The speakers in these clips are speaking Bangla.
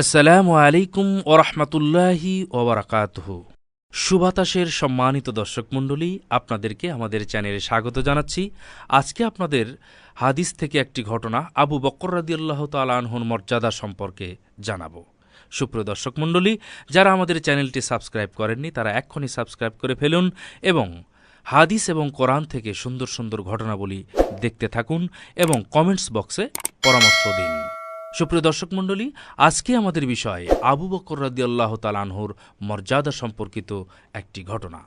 আসসালামু আলাইকুম ওরহমতুল্লাহি ওবরাকাতহ। সুবাতাসের সম্মানিত দর্শক মণ্ডলী, আপনাদেরকে আমাদের চ্যানেলে স্বাগত জানাচ্ছি। আজকে আপনাদের হাদিস থেকে একটি ঘটনা আবু বকর রাদিয়াল্লাহ তালানহুর মর্যাদা সম্পর্কে জানাব। সুপ্রিয় দর্শক মণ্ডলী, যারা আমাদের চ্যানেলটি সাবস্ক্রাইব করেননি, তারা এক্ষুনি সাবস্ক্রাইব করে ফেলুন এবং হাদিস এবং কোরআন থেকে সুন্দর সুন্দর ঘটনাবলী দেখতে থাকুন এবং কমেন্টস বক্সে পরামর্শ দিন। সুপ্রিয় দর্শক মণ্ডলী, আজকে আমাদের বিষয় আবু বকর রাদি আল্লাহ তালানহুর মর্যাদা সম্পর্কিত একটি ঘটনা।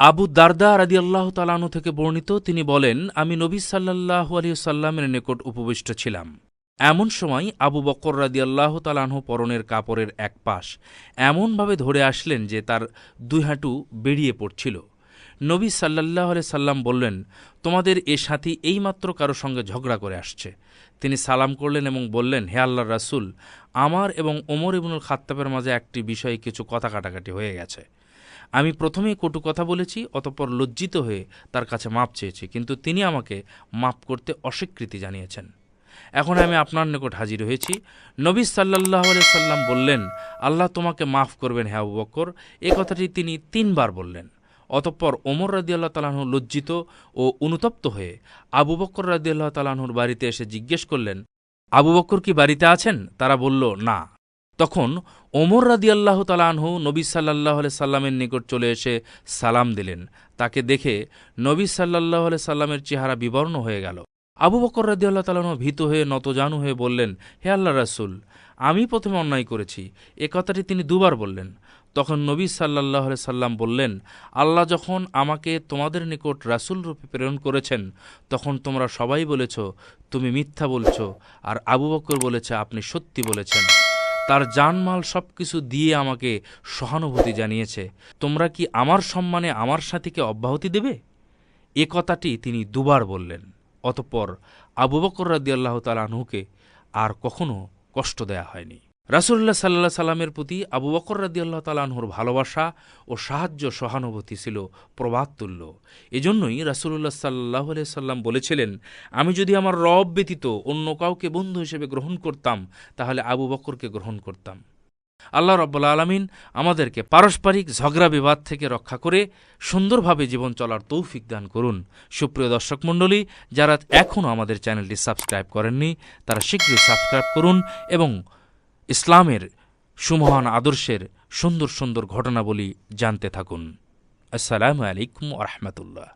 আবু দারদা রাদি আল্লাহ তালানহু থেকে বর্ণিত, তিনি বলেন, আমি নবী সাল্লাহ আলিয়াল্লামের নিকট উপবিষ্ট ছিলাম। এমন সময় আবু বকর রাদি আল্লাহ তালানহু পরনের কাপড়ের এক পাশ এমনভাবে ধরে আসলেন যে তার দুই হাঁটু বেরিয়ে পড়ছিল। নবী সাল্লাহ সাল্লাম বললেন, তোমাদের এ সাথী এইমাত্র কারও সঙ্গে ঝগড়া করে আসছে। তিনি সালাম করলেন এবং বললেন, হে আল্লাহ রাসুল, আমার এবং ওমর ইবনুল খাত্তাবের মাঝে একটি বিষয়ে কিছু কথা কাটাকাটি হয়ে গেছে। আমি প্রথমেই কটু কথা বলেছি, অতঃপর লজ্জিত হয়ে তার কাছে মাপ চেয়েছি, কিন্তু তিনি আমাকে মাপ করতে অস্বীকৃতি জানিয়েছেন। এখন আমি আপনার নিকট হাজির হয়েছি। নবী সাল্লাহ সাল্লাম বললেন, আল্লাহ তোমাকে মাফ করবেন হ্যাঁ বক্কর। এ কথাটি তিনি তিনবার বললেন। অতঃপর ওমর রাদিয়াল্লাহ তালাহু লজ্জিত ও অনুতপ্ত হয়ে আবু বক্কর রাদিয়াল্লাহ তালাহুর বাড়িতে এসে জিজ্ঞেস করলেন, আবু বক্কর কি বাড়িতে আছেন? তারা বলল, না। তখন ওমর রাদিয়াল্লাহ তালাহু নবী সাল্লাহ সাল্লামের নিকট চলে এসে সালাম দিলেন। তাকে দেখে নবী সাল্লাহ সাল্লামের চেহারা বিবর্ণ হয়ে গেল। আবু বকর রাদিয়াল্লাহ তালাহ ভীত হয়ে নতজানু হয়ে বললেন, হে আল্লাহ রাসুল, আমি প্রথমে অন্যায় করেছি। এ কথাটি তিনি দুবার বললেন। তখন নবী সাল্লাহ সাল্লাম বললেন, আল্লাহ যখন আমাকে তোমাদের নিকট রাসুল রূপে প্রেরণ করেছেন, তখন তোমরা সবাই বলেছ, তুমি মিথ্যা বলছ, আর আবু বকর বলেছে, আপনি সত্যি বলেছেন। তার জানমাল সব কিছু দিয়ে আমাকে সহানুভূতি জানিয়েছে। তোমরা কি আমার সম্মানে আমার সাথীকে অব্যাহতি দেবে? এ কথাটি তিনি দুবার বললেন। অতঃপর আবু বকর রাদি আল্লাহ তালাহুকে আর কখনো কষ্ট দেয়া হয়নি। রাসুল্লাহ সাল্লাহ সাল্লামের প্রতি আবু বকর রাদি আল্লাহ তালাহুর ভালোবাসা ও সাহায্য সহানুভূতি ছিল প্রবাদতুল্য এজন্যই রাসুল্লাহ সাল্লাহ সাল্লাম বলেছিলেন, আমি যদি আমার রব ব্যতীত অন্য কাউকে বন্ধু হিসেবে গ্রহণ করতাম, তাহলে আবু বকরকে গ্রহণ করতাম। আল্লাহ রব্বুল্লা আলমিন আমাদেরকে পারস্পরিক ঝগড়া বিবাদ থেকে রক্ষা করে সুন্দরভাবে জীবন চলার তৌফিক দান করুন। সুপ্রিয় দর্শক মণ্ডলী, যারা এখনও আমাদের চ্যানেলটি সাবস্ক্রাইব করেননি, তারা শীঘ্রই সাবস্ক্রাইব করুন এবং ইসলামের সুমহান আদর্শের সুন্দর সুন্দর ঘটনাবলী জানতে থাকুন। আসসালামু আলাইকুম রহমতুল্লাহ।